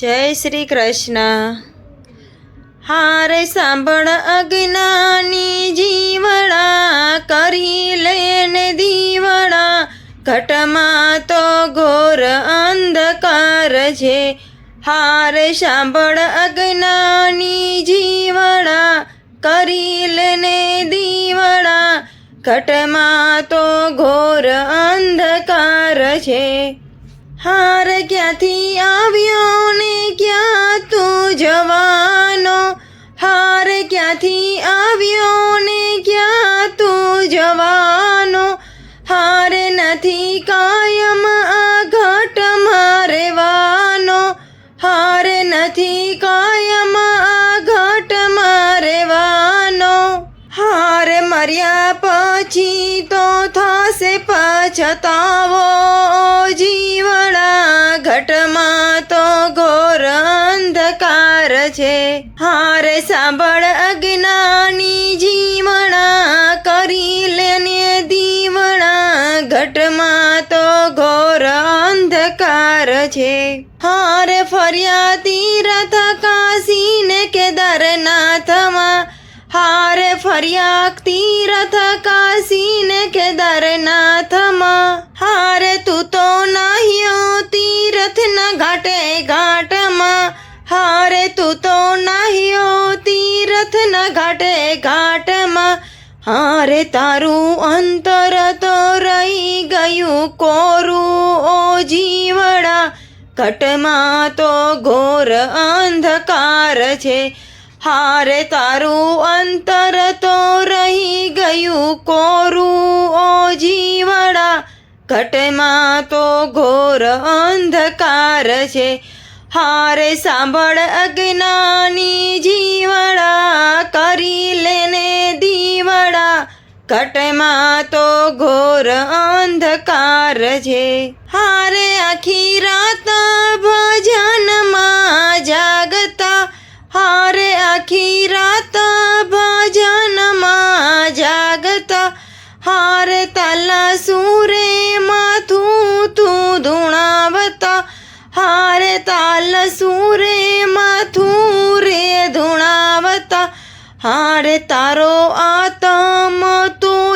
જય શ્રી કૃષ્ણ. હારે સાંભળ અજ્ઞાની જીવડા, કરી લેને દીવડા. ઘટમાં તો ઘોર અંધકાર છે. હારે સાંભળ અજ્ઞાની જીવડા, કરી લેને દીવડા. ઘટમાં તો ઘોર અંધકાર છે. હાર ક્યાંથી આવ્યો ને ક્યાં તું જવાનો? હાર ક્યાંથી આવ્યો ને ક્યાં તું જવાનો? હાર નથી કાયમ આ ઘટ રહેવાનો હાર નથી કાયમ આ ઘટ રહેવાનો હાર મર્યા પછી તો થશે પછતાવો. અંધકાર છે. હારે સાંભળ અજ્ઞાની જીવણા કરી લેને દીવણા. ઘટમાં તો ઘોર અંધકાર છે. હારે ફર્યા તીરથ કાશીને કેદારનાથમાં. હારે ફર્યા તીરથ કાશીને કેદારનાથમાં. તીરથના ઘાટે, ઘાટમાં હારે તારું અંતર તો રહી ગયું કોરું. ઓ જીવડા, ઘટમાં તો ઘોર અંધકાર છે. હારે તારું અંતર તો રહી ગયું કોરું. ઓ જીવડા, ઘટમાં તો ઘોર અંધકાર છે. હારે સાંભળ અજ્ઞાની જીવડા ઘટમાં તો ઘોર અંધકાર છે. હારે આખી રાત ભજનમાં જાગતા. હારે આખી રાત ભજનમાં જાગતા. હારે તાલા સૂરે માથું તું ધૂણાવતા. હારે તાલ સૂરે માથું રે ધૂણાવતા. હારે તારો આતમ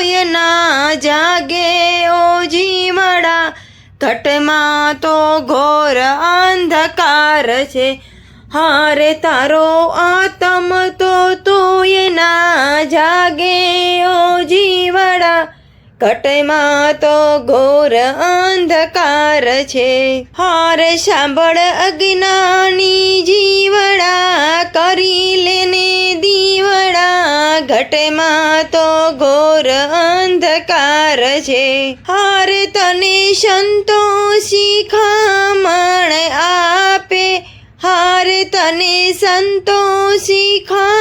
તોય ના જાગે ઓ જીવડા ઘટમાં તો ઘોર અંધકાર છે. હારે તારો આતમ તો તોય ના જાગે ઓ કટમાં તો ઘોર અંધકાર છે. હાર સાંભળ અજ્ઞાની જીવડા કરી લેને દીવડા. ઘટમાં તો ઘોર અંધકાર છે. હાર તને સંતોષી ખામણ આપે. હાર તને સંતોષી આપે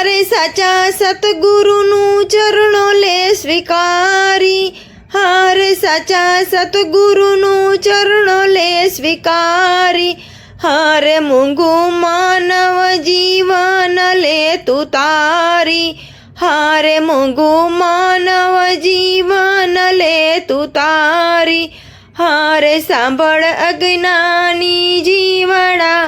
હારે સાચા સતગુરુનું ચરણો લે સ્વીકારી. હારે સાચા સતગુરુનું ચરણો લે સ્વીકારી. હારે મૂંગું માનવ જીવન લે તું તારી. હારે મૂંગું માનવ જીવન લે તું તારી. હારે સાંભળ અજ્ઞાની જીવડા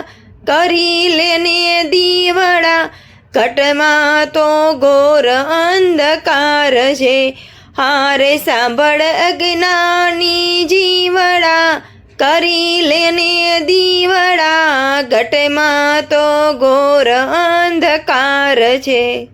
કરી લેને દીવડા ઘટમાં તો ઘોર અંધકાર છે. હારે સાંભળ અજ્ઞાની જીવડા, કરી લેને દીવડા. ઘટમાં તો ઘોર અંધકાર છે.